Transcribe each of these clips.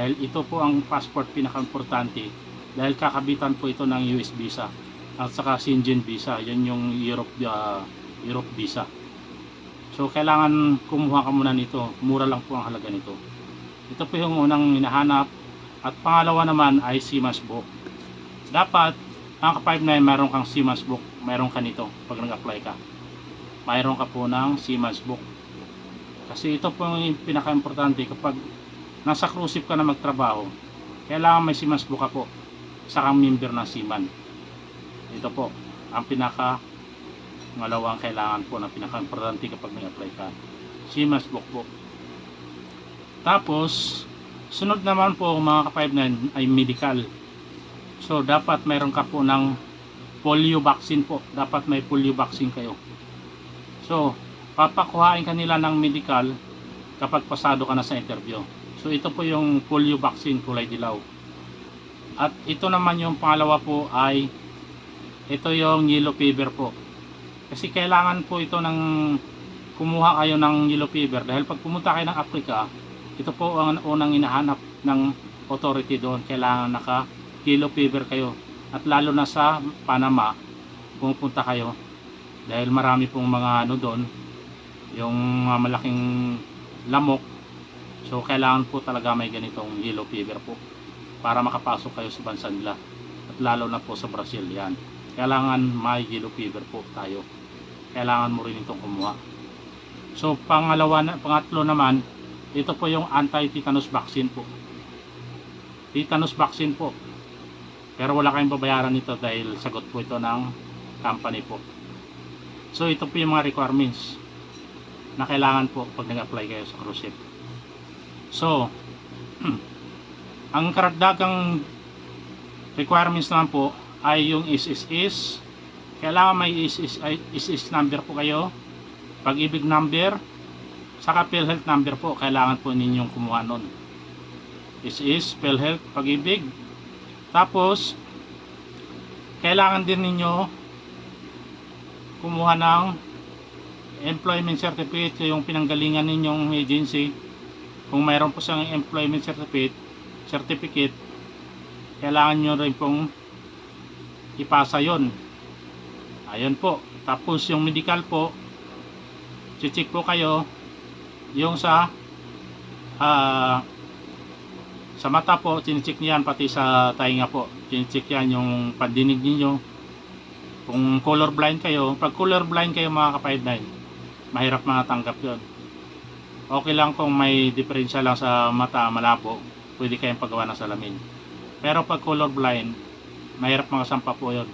Dahil ito po ang passport pinaka-importante dahil kakabitan po ito ng US visa at saka Schengen visa. Yan yung Europe, ah, Europe visa. So kailangan kumuha ka muna nito. Mura lang po ang halaga nito. Ito po yung unang hinahanap. At pangalawa naman ay Siemens book. Dapat ang ka-59 meron kang Siemens book. Meron ka nito pag nag-apply ka. Mayroon ka po ng Siemens book. Kasi ito po yung pinaka-importante kapag nasa cruise ka na magtrabaho, kailangan may Siemens book ka po sa kang member ng Seaman. Ito po ang pinaka ngalawang kailangan po na pinaka-importante kapag nag-apply ka. Siemens book po. Tapos, sunod naman po mga ka-59 ay medical. So, dapat mayroon ka po ng polio vaccine po. Dapat may polio vaccine kayo. So, papakuhain ka nila ng medical kapag pasado ka na sa interview. So, ito po yung polio vaccine kulay dilaw. At ito naman yung pangalawa po ay ito yung yellow fever po. Kasi kailangan po ito ng kumuha kayo ng yellow fever dahil pag pumunta kayo ng Africa, ito po ang unang hinahanap ng authority doon. Kailangan naka yellow fever kayo. At lalo na sa Panama, pumupunta kayo dahil marami pong mga ano doon, yung malaking lamok. So kailangan po talaga may ganitong yellow fever po para makapasok kayo sa bansa nila. At lalo na po sa Brazil yan. Kailangan may yellow fever po tayo. Kailangan mo rin itong kumuha. So pangalawa na, pangatlo naman, ito po yung anti-tetanus vaccine po. Tetanus vaccine po. Pero wala kayong babayaran nito dahil sagot po ito ng company po. So ito po yung mga requirements na kailangan po pag nag-apply kayo sa cruise ship. So, ang karagdagang requirements naman po ay yung SSS. Kailangan may SSS, number po kayo. Pag-ibig number. Saka PhilHealth number po. Kailangan po ninyong kumuha nun. SSS, PhilHealth, pag-ibig. Tapos, kailangan din ninyo kumuha ng employment certificate yung pinanggalingan ninyong agency kung mayroon po siyang employment certificate certificate kailangan nyo rin pong ipasa yon ayun po. Tapos yung medical po check po kayo yung sa ah, sa mata po chinecheck niyan pati sa tainga po. Chinecheck yan yung pandinig ninyo. Kung color blind kayo pag color blind kayo mga ka-59 mahirap matanggap yon okay lang kung may diferensya lang sa mata malabo pwede kayong paggawa ng salamin. Pero pag color blind mahirap makasampa po yon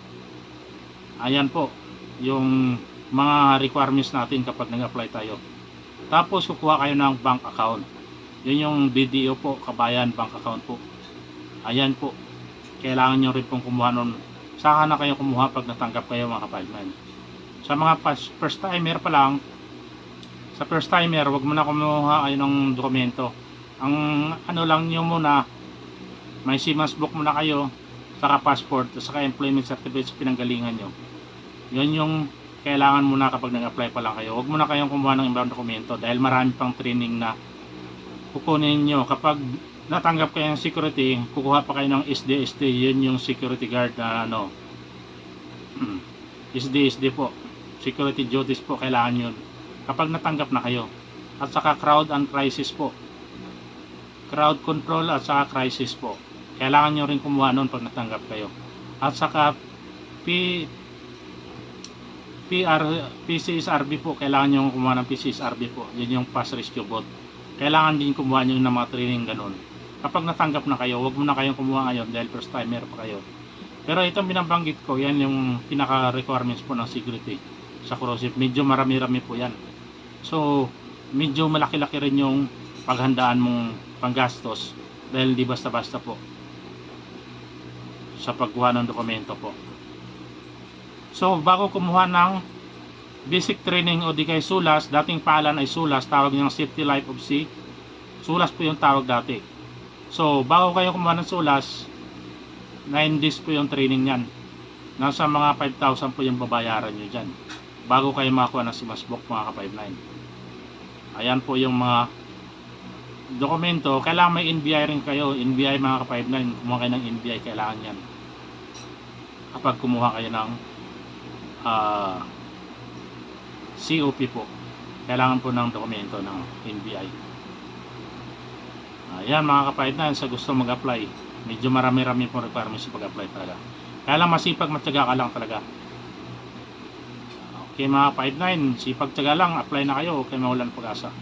ayan po yung mga requirements natin kapag nag-apply tayo. Tapos kukuha kayo ng bank account. Yun yung BDO po kabayan bank account po. Ayan po kailangan nyo rin pong kumuha nun. Saka na kayo kumuha pag natanggap kayo mga kapagman sa mga first timer pa lang sa first timer, wag mo na kumuha kayo ng dokumento. Ang ano lang nyo muna, may Siemens book muna kayo, saka passport, saka employment certificate sa pinanggalingan nyo. Yun yung kailangan muna kapag nag-apply pa lang kayo. Huwag muna kayong kumuha ng ibang dokumento dahil marami pang training na kukunin nyo. Kapag natanggap kayo ng security, kukuha pa kayo ng SD-SD, yun yung security guard na ano, SD-SD po. Security duties po, kailangan yun kapag natanggap na kayo. At saka crowd and crisis po. Crowd control at saka crisis po. Kailangan nyo rin kumuha nun pag natanggap kayo. At saka P, PR, PCSRB po. Kailangan nyo kumuha ng PCSRB po. Yun yung fast rescue boat. Kailangan din kumuha nyo ng mga training ganun. Kapag natanggap na kayo, wag mo na kayong kumuha ngayon dahil first timer pa kayo. Pero itong binabanggit ko, yan yung pinaka requirements po ng security sa cruise. Medyo marami-rami po yan. So, medyo malaki-laki rin yung paghandaan mong panggastos dahil di basta-basta po sa pagkuha ng dokumento po. So, bago kumuha ng basic training o di kay SULAS, dating paalan ay SULAS, tawag niyang Safety Life of Sea. SULAS po yung tawag dati. So, bago kayo kumuha ng SULAS, 9 days po yung training niyan. Nasa mga 5,000 po yung babayaran nyo dyan bago kayo makakuha ng simasbok mga ka-59 ayan po yung mga dokumento, kailangan may NBI rin kayo. NBI mga ka-59, kumuha kayo ng NBI, kailangan yan. Kapag kumuha kayo ng ah, COP po, kailangan po ng dokumento ng NBI. Ayan mga ka-59, sa gusto mag-apply, medyo marami-rami po requirements sa pag-apply talaga. Kaya lang masipag matyaga ka lang talaga. Okay mga 59, sipag tyaga lang, apply na kayo, okay mawalan pag-asa.